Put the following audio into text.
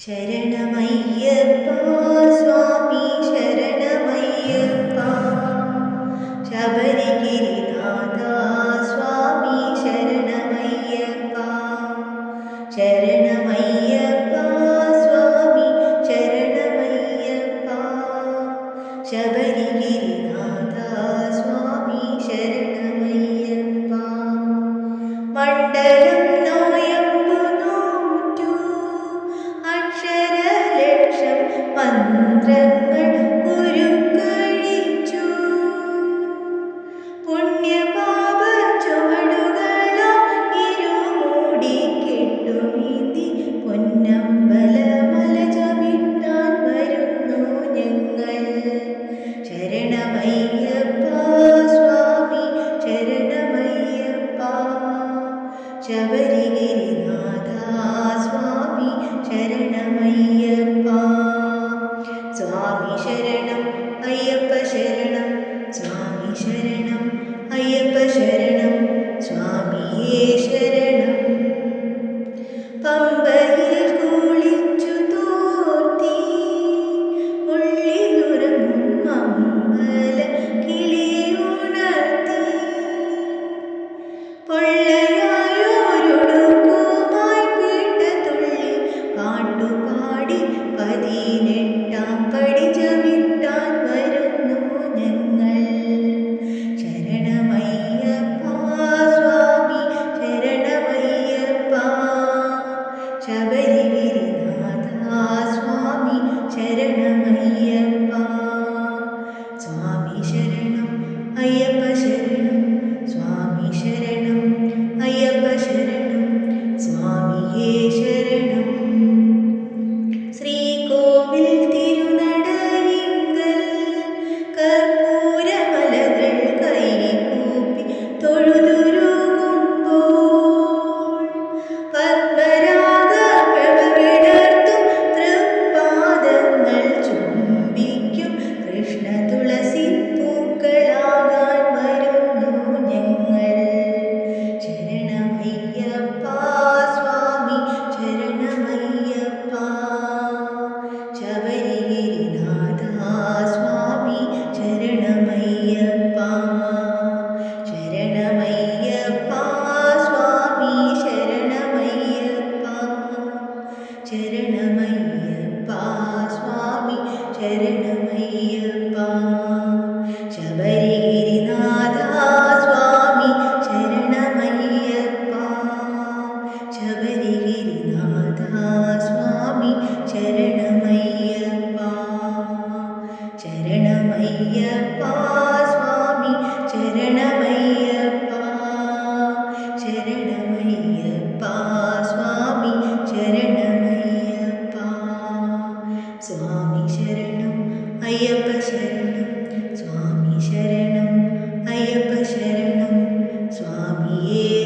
शरणमय्यप्पा स्वामी शरणमय्यप्पा। शबरिगिरिनाथा स्वामी शरणमय्यप्पा। शरणमय्यप्पा स्वामी शरणमय्यप्पा। शबरिगिरिनाथा स्वामी शरणमय्यप्पा। मण्डलम् शबरिगिरिनाथा स्वामी शरणमय्य സ്വാമി സ്വാമി സ്വാമി ശരണം അയ്യപ്പ ശരണം സ്വാമി ശരണം അയ്യപ്പ ശരണം സ്വാമിയേ